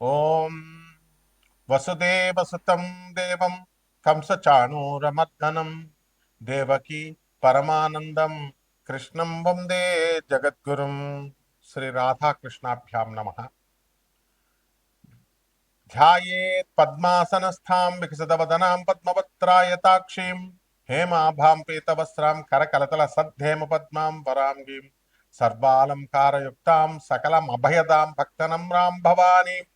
ओम वसुदेव सुतम देव कंस चाणूरमर्दनम देवकी परमानंदम कृष्ण परमानन्दं, कृष्णं वंदे जगद्गुरुं श्रीराधाकृष्णाभ्यां नमः। ध्यायेत् पद्मासनस्थां विकसितवदनां पद्मपत्रायताक्षीं हेमाभां पीतवस्त्रां करकलतलसद्धेमपद्मां वराङ्गीं सर्वालङ्कारयुक्तां सकलमभयदां भक्तनं रां भवानीम्।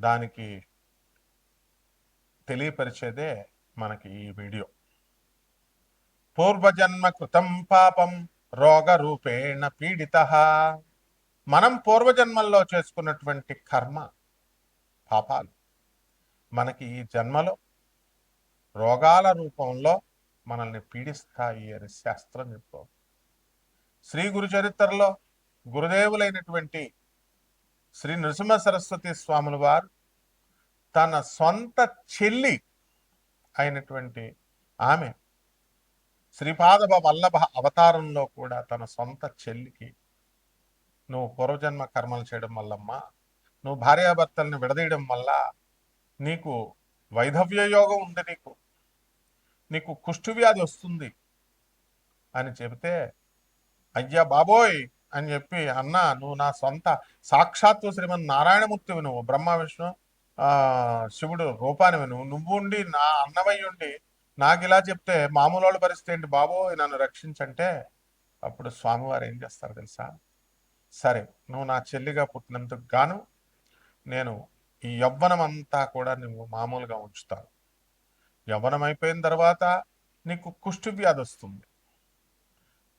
దానికి తెలియపరిచేదే మనకి ఈ వీడియో. పూర్వజన్మ కృతం పాపం రోగ రూపేణ పీడిత. మనం పూర్వజన్మల్లో చేసుకున్నటువంటి కర్మ పాపాలు మనకి ఈ జన్మలో రోగాల రూపంలో మనల్ని పీడిస్తాయి అని శాస్త్రం చెప్పుకో శ్రీ గురు చరిత్రలో గురుదేవులైనటువంటి శ్రీ నృసింహ సరస్వతి స్వాముల వారు తన సొంత చెల్లి అయినటువంటి ఆమె శ్రీపాదవ వల్లభ అవతారంలో కూడా తన సొంత చెల్లికి నువ్వు పూర్వజన్మ కర్మలు చేయడం వల్లమ్మా నువ్వు భార్యాభర్తల్ని విడదీయడం వల్ల నీకు వైధవ్య యోగం ఉంది నీకు. నీకు కుష్ఠు వ్యాధి వస్తుంది అని చెబితే అయ్యా బాబోయ్ అని చెప్పి అన్న నువ్వు నా సొంత సాక్షాత్తు శ్రీమన్ నారాయణమూర్తివి నువ్వు బ్రహ్మ విష్ణు శివుడు రూపానివి నువ్వు. నువ్వు ఉండి నా అన్నమయ్య ఉండి నాకు ఇలా చెప్తే మామూలు వాళ్ళ పరిస్థితి ఏంటి బాబోయ్ నన్ను రక్షించంటే అప్పుడు స్వామివారు ఏం చేస్తారు తెలుసా? సరే నువ్వు నా చెల్లిగా పుట్టినందుకు గాను నేను ఈ యవ్వనం అంతా కూడా నువ్వు మామూలుగా ఉంచుతాను యవ్వనం అయిపోయిన తర్వాత నీకు కుష్టి వ్యాధి వస్తుంది.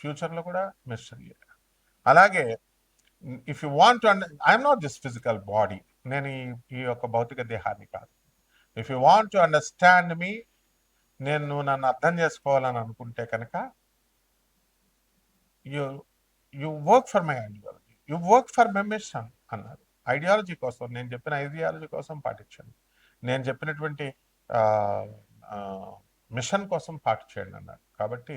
ఫ్యూచర్లో కూడా మిస్టరీయే అలాగే if you want and I'm not just physical body నేను ఈ ఈ యొక్క భౌతిక దేహాన్ని కాదు. If you want to understand మీ నేను నన్ను అర్థం చేసుకోవాలని అనుకుంటే కనుక you you work for my ideology you work for my mission అన్నారు. ఐడియాలజీ కోసం నేను చెప్పిన ఐడియాలజీ కోసం పాటించండి. నేను చెప్పినటువంటి మిషన్ కోసం పాటించండి అన్నారు. కాబట్టి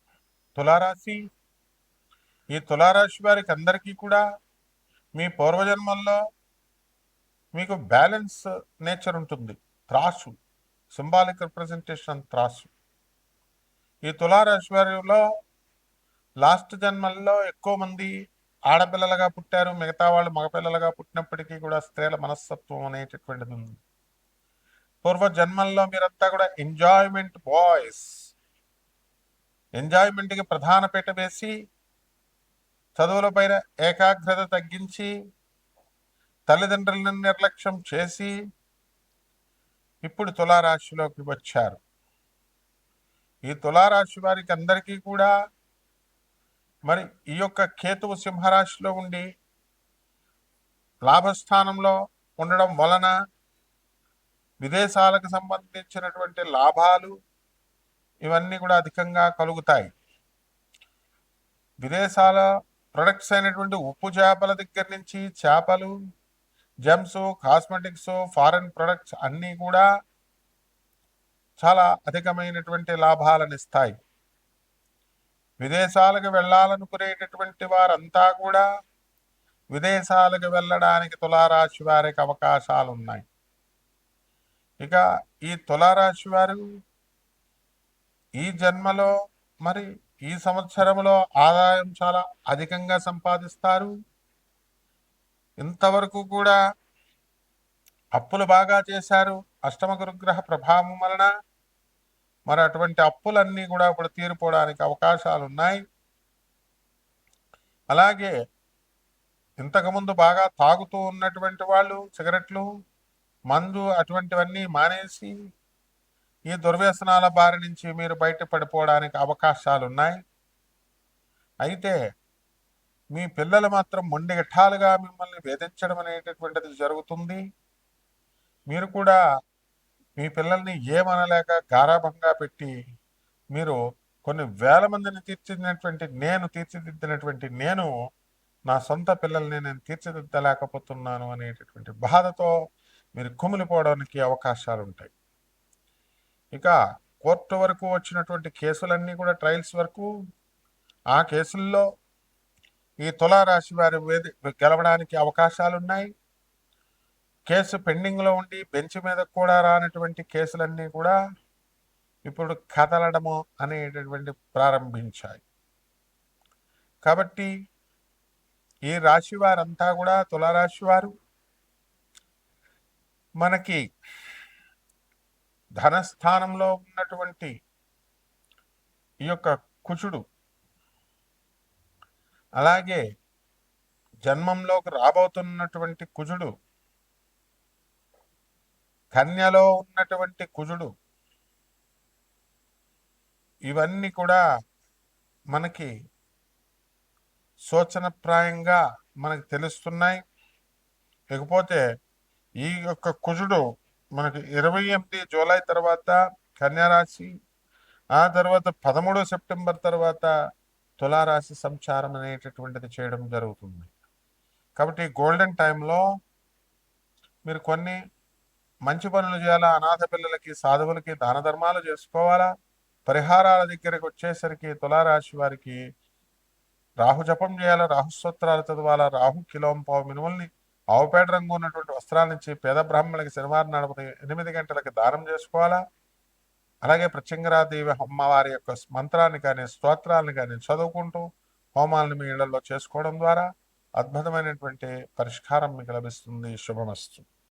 తులారాశి. ఈ తులారాశి వారికి అందరికీ కూడా మీ పూర్వజన్మల్లో మీకు బ్యాలెన్స్ నేచర్ ఉంటుంది. త్రాసు సింబాలిక్ రిప్రజెంటేషన్ త్రాసు. ఈ తులారాశి వారిలో లాస్ట్ జన్మల్లో ఎక్కువ మంది ఆడపిల్లలుగా పుట్టారు. మిగతా వాళ్ళు మగపిల్లలుగా పుట్టినప్పటికీ కూడా స్త్రీల మనస్తత్వం అనేటటువంటిది ఉంది. పూర్వ జన్మల్లో మీరంతా కూడా ఎంజాయ్మెంట్ బాయ్స్ ఎంజాయ్మెంట్కి ప్రధాన పీట వేసి చదువుల పైన ఏకాగ్రత తగ్గించి తల్లిదండ్రులను నిర్లక్ష్యం చేసి ఇప్పుడు తులారాశిలోకి వచ్చారు. ఈ తులారాశి వారికి అందరికీ కూడా మరి ఈ యొక్క కేతువు సింహరాశిలో ఉండి లాభస్థానంలో ఉండడం వలన విదేశాలకు సంబంధించినటువంటి లాభాలు ఇవన్నీ కూడా అధికంగా కలుగుతాయి. విదేశాల ప్రొడక్ట్స్ అయినటువంటి ఉప్పు చేపల దగ్గర నుంచి చేపలు జెమ్స్ కాస్మెటిక్స్ ఫారెన్ ప్రొడక్ట్స్ అన్నీ కూడా చాలా అధికమైనటువంటి లాభాలను ఇస్తాయి. విదేశాలకు వెళ్ళాలనుకునేటటువంటి వారంతా కూడా విదేశాలకు వెళ్ళడానికి తులారాశి వారికి అవకాశాలు ఉన్నాయి ఇక ఈ తులారాశి వారు ఈ జన్మలో మరి ఈ సంవత్సరంలో ఆదాయం చాలా అధికంగా సంపాదిస్తారు. ఇంతవరకు కూడా అప్పులు బాగా చేశారు. అష్టమ గురుగ్రహ ప్రభావం వలన మరి అటువంటి అప్పులన్నీ కూడా ఇప్పుడు తీరిపోవడానికి అవకాశాలు ఉన్నాయి అలాగే ఇంతకుముందు బాగా తాగుతూ ఉన్నటువంటి వాళ్ళు సిగరెట్లు మందు అటువంటివన్నీ మానేసి ఈ దుర్వ్యసనాల బారి నుంచి మీరు బయటపడిపోవడానికి అవకాశాలు ఉన్నాయి అయితే మీ పిల్లలు మాత్రం మొండిగట్టాలుగా మిమ్మల్ని వేధించడం అనేటటువంటిది జరుగుతుంది. మీరు కూడా మీ పిల్లల్ని ఏమనలేక గారాభంగా పెట్టి మీరు కొన్ని వేల మందిని తీర్చిదిద్దినటువంటి నేను తీర్చిదిద్దినటువంటి నేను నా సొంత పిల్లల్ని నేను తీర్చిదిద్దలేకపోతున్నాను అనేటటువంటి బాధతో మీరు కుమిలిపోవడానికి అవకాశాలు ఉంటాయి ఇక కోర్టు వరకు వచ్చినటువంటి కేసులన్నీ కూడా ట్రయల్స్ వరకు ఆ కేసుల్లో ఈ తులారాశి వారి గెలవడానికి అవకాశాలు ఉన్నాయి కేసు పెండింగ్లో ఉండి బెంచ్ మీద కూడా రానటువంటి కేసులన్నీ కూడా ఇప్పుడు కదలడము అనేటటువంటి ప్రారంభించాయి. కాబట్టి ఈ రాశి వారంతా కూడా తులారాశి వారు మనకి ధనస్థానంలో ఉన్నటువంటి ఈ యొక్క కుచుడు అలాగే జన్మంలోకి రాబోతున్నటువంటి కుజుడు కన్యలో ఉన్నటువంటి కుజుడు ఇవన్నీ కూడా మనకి సూచనప్రాయంగా మనకు తెలుస్తున్నాయి. ఇకపోతే ఈ యొక్క కుజుడు మనకి ఇరవై ఎనిమిది జూలై తర్వాత కన్యారాశి ఆ తర్వాత పదమూడు సెప్టెంబర్ తర్వాత తులారాశి సంచారం అనేటటువంటిది చేయడం జరుగుతుంది. కాబట్టి గోల్డెన్ టైంలో మీరు కొన్ని మంచి పనులు చేయాలా? అనాథ పిల్లలకి సాధువులకి దాన ధర్మాలు చేసుకోవాలా? పరిహారాల దగ్గరకు వచ్చేసరికి తులారాశి వారికి రాహు జపం చేయాలా? రాహు స్తోత్రాలు చదవాలా? రాహు కిలోం పావు మినుముల్ని ఆవుపేట రంగు ఉన్నటువంటి వస్త్రాల నుంచి పేద బ్రాహ్మణులకి శనివారం నడుపుని ఎనిమిది గంటలకి దానం చేసుకోవాలా? అలాగే ప్రత్యంగరాదేవి అమ్మవారి యొక్క మంత్రాన్ని కానీ స్తోత్రాలను కానీ చదువుకుంటూ హోమాలను మీ ఇళ్ళలో చేసుకోవడం ద్వారా అద్భుతమైనటువంటి పరిష్కారం మీకు లభిస్తుంది. శుభమస్తు.